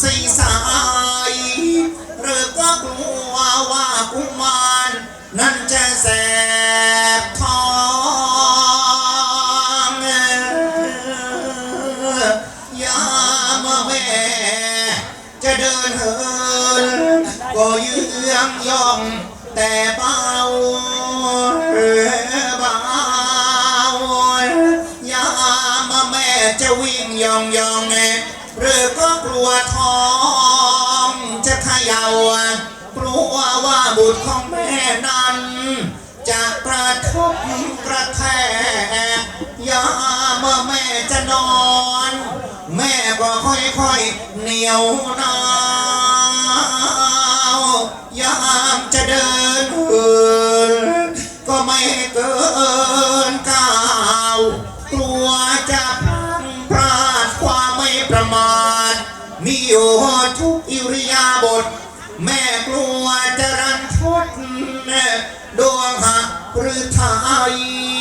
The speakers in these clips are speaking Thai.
ใสายหรือก็กลัวว่ากุมารนั้นจะแสบท้องยามแม่จะเดินเหินก็เยื้องย่องแต่เบาเบายามแม่จะวิ่งย่องย่องเอง หรือก็กลัวทองจะขยาวกลัวว่าบุตรของแม่นั้น จะกระทบกระแทกยามื่อแม่จะนอน แม่ก็ค่อยๆเหนียวนายามจะเดินเอินก็ไม่เกินก้าวกลัวจะพ อยู่ทุกอิริยาบถแม่กลัวจะรันทดดวงหักปริทัย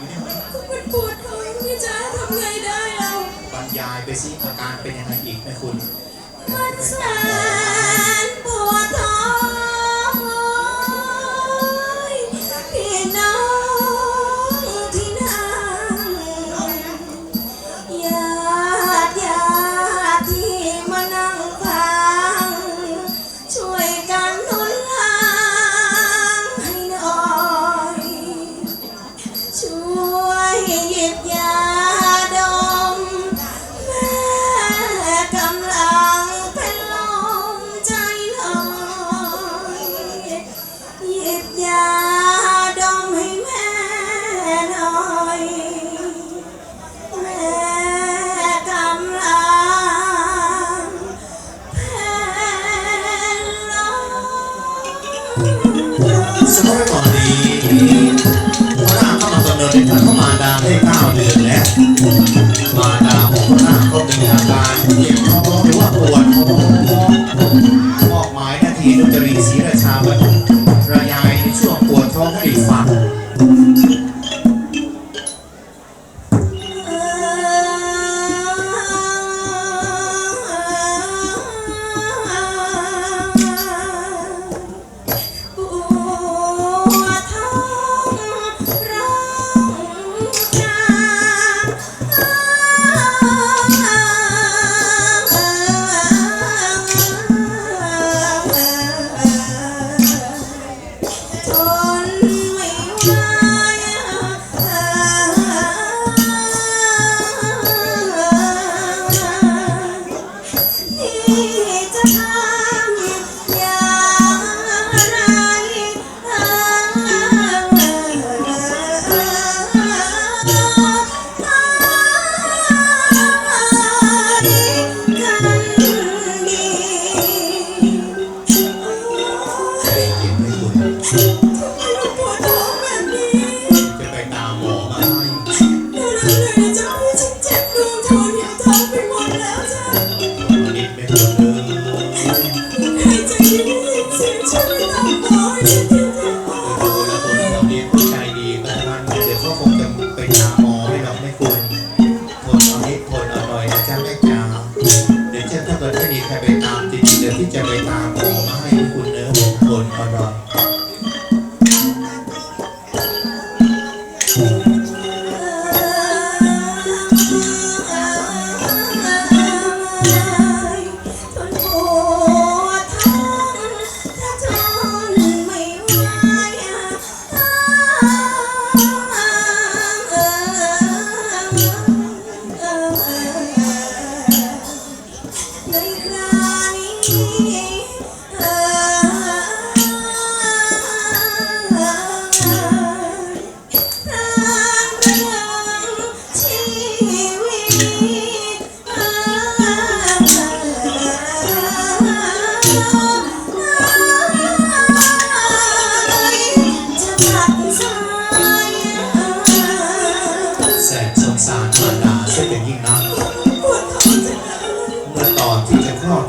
วะเนี่ยมันปวดท้องพี่จ๊ะทำไงได้เราบรรยายไปสิอาการเป็นยังไงอีกนะคุณ มันสา สมัยก่อนนี้พระนาคเข้ามาดำเนินในทางเข้ามาดาได้เก้าเดือนแล้วมารดาของพระนาคก็มีอาการเจ็บท้องหรือว่าปวดท้องมอบหมายหน้าที่นุจรีศรีราชาบรรระยายในช่วงปวดท้องให้ฟัง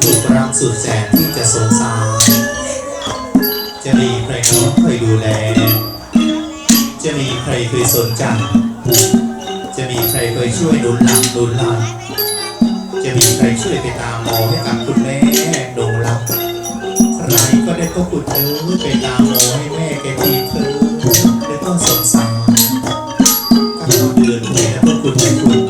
ที่จะคลอดรักสุดแสนที่จะสงสารจะมีใครเขาเคยดูแล จะมีใครเคยสนใจจะมีใครเคยช่วยดุลลังดุลลังจะมีใครช่วยไปตามหมอให้กับคุณแม่ดงรักใครก็ได้ก็คุณเออไปตามหมอให้แม่แกทีเธอไม่ต้องสงสารก็ต้องเดือนแม่นะพวกคุณแม่คุณ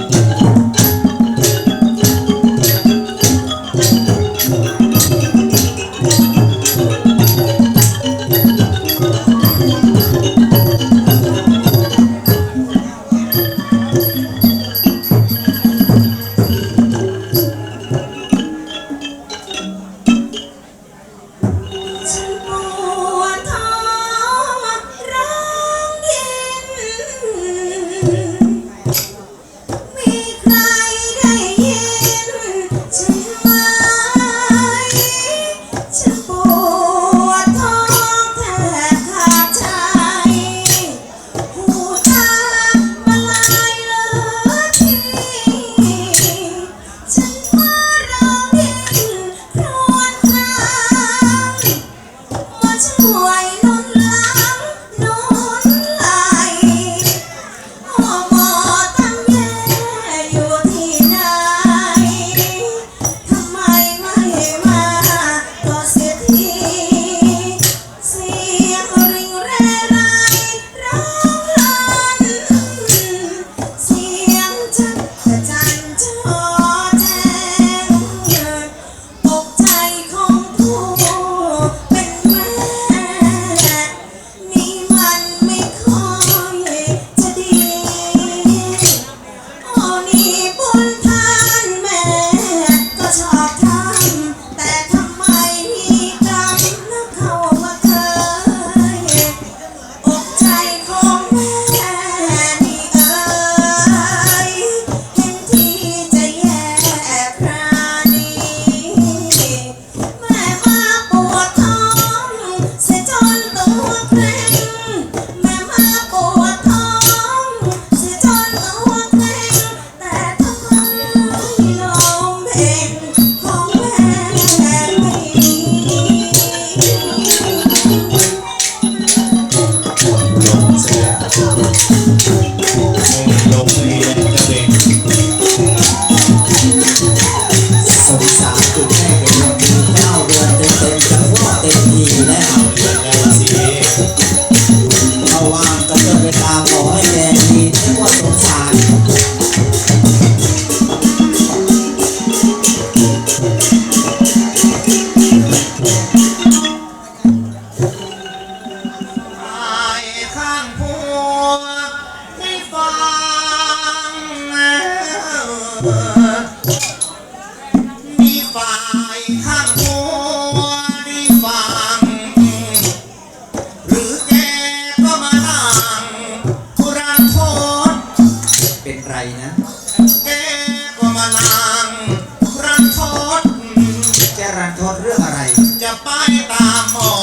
Sou ไปตามหมอ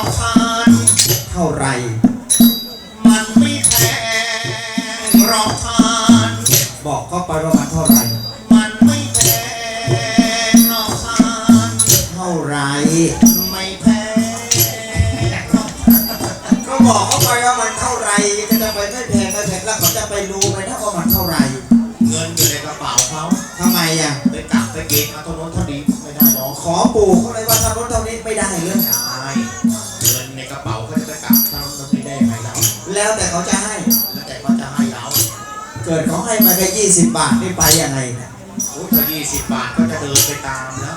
งหรอกทานเท่าไหรมันไม่แพงหรอกทาน บอกเขาไปว่ามันเท่าไหรมันไม่แพงหรอกทาน เท่าไหรไม่แพงหรอกทานก็บอกเขาไปว่ามันเท่าไหรก็จะไปไม่แพงไม่แพงแล้วเขาจะไปรู้ไหมนะว่ามันเท่าไหรเงินอยู่ในกระเป๋าเขาทำไมอะไปกักไปเกณฑ์เอาเท่าโน้นเท่านี้ไม่ได้หรอกขอปู่เขาเลยว่าทำรถเท่านี้ไม่ได้เลย กิดเขาให้มาแค่ยี่สิบบาทนี่ไปยังไงเนะโอ้ยถ้ายี่สิบบาทก็จะเดินไปตามแล้ว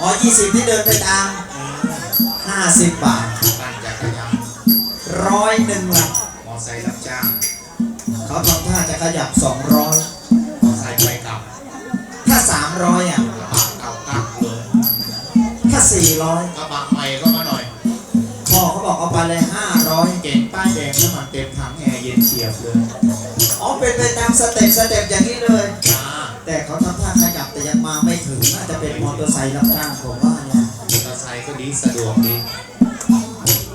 อ๋อยี่สิบที่เดินไปตามเออห้าสิบบาทปั่นจักรยานร้อยหนึ่งละมอไซค์รับจ้างเขาทำท่าจะขยับสองร้อยมอไซค์ไปกลับ ถ้าสามร้อยอะกระบะเก่ากักเลยถ้าสี่ร้อยกระบะใหม่ก็มาหน่อยพ่อเขาบอกเอาไปเลยห้าร้อยเก่งป้ายแดงน้ำมันเต็มถังแอร์เย็นเฉียบเลย อ๋อเป็นไปตามสเต็ปสเต็ปอย่างนี้เลยจ้าแต่เขาทำท่าขยับแต่ยังมาไม่ถึงน่าจะเป็นมอเตอร์ไซค์รับจ้างผมว่าเนี่ยมอเตอร์ไซค์ก็ดีสะดวกดี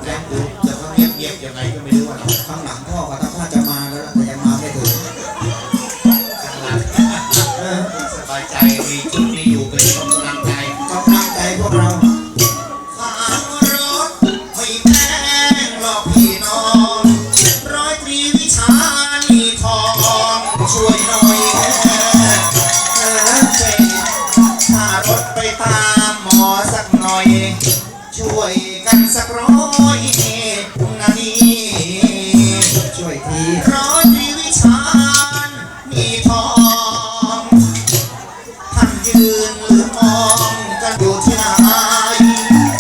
แล้วดูจะเขาเงียบๆยังไงก็ไม่รู้ว่าเราข้างหลังพ่อเขาทำท่าจะมาแล้วนะแต่ยังมาไม่ถึงข้างหลังเออสบายใจมีชุ ช่วยทีร้อยตรีวิชามีทองท่านยืนหรือมองกันอยู่ที่ไหน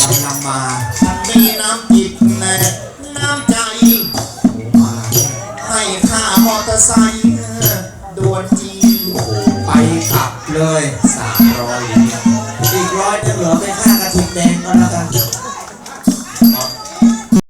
กำลังมาท่านมีน้ำจิตแน่น้ำใจมาให้ค่ามอเตอร์ไซค์ด่วนจีโอ้โหไปกลับเลย